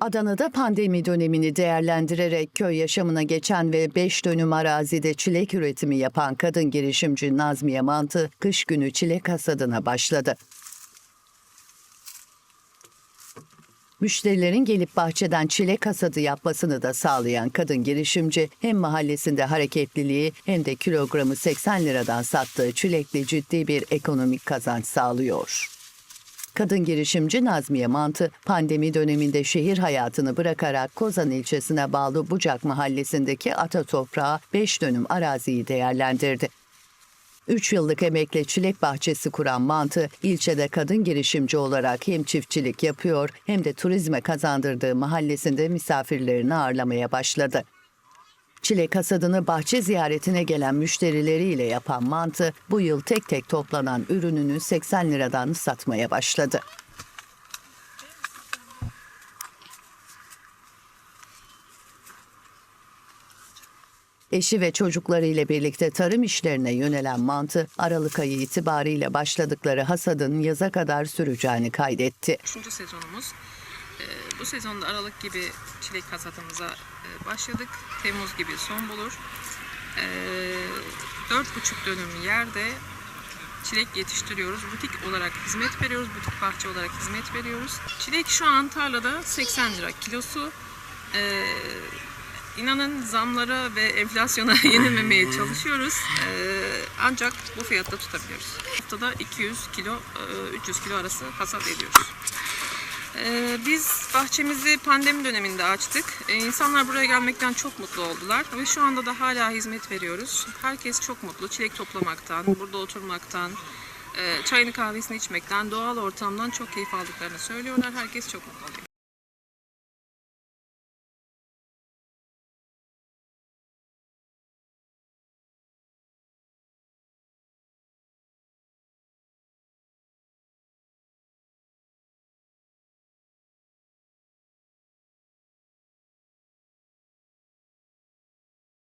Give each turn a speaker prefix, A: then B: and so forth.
A: Adana'da pandemi dönemini değerlendirerek köy yaşamına geçen ve 5 dönüm arazide çilek üretimi yapan kadın girişimci Nazmiye Mantı, kış günü çilek hasadına başladı. Müşterilerin gelip bahçeden çilek hasadı yapmasını da sağlayan kadın girişimci hem mahallesinde hareketliliği hem de kilogramı 80 liradan sattığı çilekle ciddi bir ekonomik kazanç sağlıyor. Kadın girişimci Nazmiye Mantı, pandemi döneminde şehir hayatını bırakarak Kozan ilçesine bağlı Bucak mahallesindeki ata toprağı 5 dönüm araziyi değerlendirdi. 3 yıllık emekle çilek bahçesi kuran Mantı, ilçede kadın girişimci olarak hem çiftçilik yapıyor hem de turizme kazandırdığı mahallesinde misafirlerini ağırlamaya başladı. Çilek hasadını bahçe ziyaretine gelen müşterileriyle yapan Mantı, bu yıl tek tek toplanan ürününü 80 liradan satmaya başladı. Eşi ve çocuklarıyla birlikte tarım işlerine yönelen Mantı, Aralık ayı itibariyle başladıkları hasadın yaza kadar süreceğini kaydetti.
B: Üçüncü sezonumuz. Ee, bu sezonda Aralık gibi çilek hasatımıza e, başladık. Temmuz gibi son bulur. Ee, Dört buçuk dönüm yerde çilek yetiştiriyoruz. Butik olarak hizmet veriyoruz. Butik bahçe olarak hizmet veriyoruz. Çilek şu an tarlada 80 lira kilosu. Ee, inanın zamlara ve enflasyona yenilmemeye çalışıyoruz. Ee, ancak bu fiyatta tutabiliyoruz. Haftada 200 kilo, e, 300 kilo arası hasat ediyoruz. Ee, biz bahçemizi pandemi döneminde açtık. Ee, insanlar buraya gelmekten çok mutlu oldular ve şu anda da hala hizmet veriyoruz. Herkes çok mutlu. Çilek toplamaktan, burada oturmaktan, e, çayını kahvesini içmekten, doğal ortamdan çok keyif aldıklarını söylüyorlar. Herkes çok mutlu.